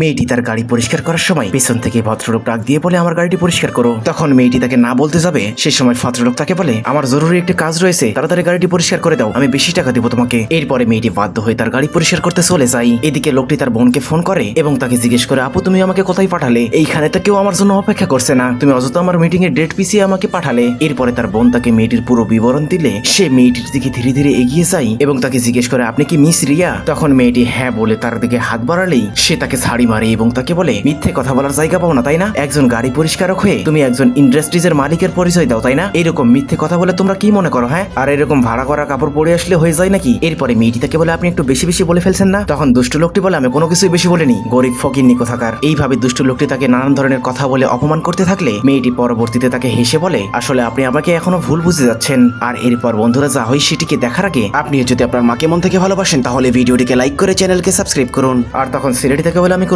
মেয়েটি তার গাড়ি পরিষ্কার করার সময় পেছন থেকে ভদ্রলোক ডাক দিয়ে বলে, আমার গাড়িটি পরিষ্কার করো। তখন মেয়েটি তাকে না বলতে যাবে, সে সময় ভদ্রলোক তাকে বলে, আমার জরুরি একটি কাজ রয়েছে, তাড়াতাড়ি গাড়িটি পরিষ্কার করে দাও, আমি বেশি টাকা দেবো তোমাকে। এরপরে মেয়েটি বাধ্য হয়ে তার গাড়ি পরিষ্কার করতে চলে যায়। এদিকে লোকটি তার বোনকে ফোন করে এবং তাকে জিজ্ঞেস করে, আপু, তুমি আমাকে কোথায় পাঠালে? এইখানে তো কেউ আমার জন্য অপেক্ষা করছে না। তুমি অযথা আমার মিটিং এর ডেট পিছিয়ে আমাকে পাঠালে। এরপরে তার বোন তাকে মেয়েটির পুরো বিবরণ দিলে, সে মেয়েটির দিকে ধীরে ধীরে এগিয়ে যায় এবং তাকে জিজ্ঞেস করে, আপনি কি মিস রিয়া? তখন মেয়েটি হ্যাঁ বলে তার দিকে হাত বাড়ালেই সে তাকে ছাড়ি মারে এবং তাকে বলে, মিথ্যে কথা বলার জায়গা পাও না, তাই না? একজন গাড়ি পরিষ্কারক হয়ে তুমি একজন ইন্ডাস্ট্রিজের মালিকের পরিচয় দাও, তাই না? এরকম মিথ্যে কথা বলে তোমরা কি মনে করো হ্যাঁ? আর এরকম ভাড়া করা কাপড় পরে আসলে হয়ে যায় নাকি? এরপরে মেয়েটি তাকে বলে, আপনি একটু বেশি বেশি বলে ফেলছেন না? তখন দুষ্ট লোকটি বলে, আমি কোনো কিছুই বেশি বলিনি, গরিব ফকিরনি কোথাকার? এইভাবে দুষ্ট লোকটি তাকে নানান ধরনের কথা বলে অপমান করতে থাকলে মেয়েটি পরবর্তীতে তাকে হেসে বলে, আসলে আপনি আমাকে এখনও ভুল বুঝে যাচ্ছেন। আর এরপর বন্ধুরা, যা হয় সেটিকে দেখার আগে আপনি যদি আপনার মাকে মন থেকে ভালোবাসেন, তাহলে ভিডিওটিকে লাইক করে চ্যানেলকে সাবস্ক্রাইব করুন। আর তখন ছেলেটি তাকে বলে, আমি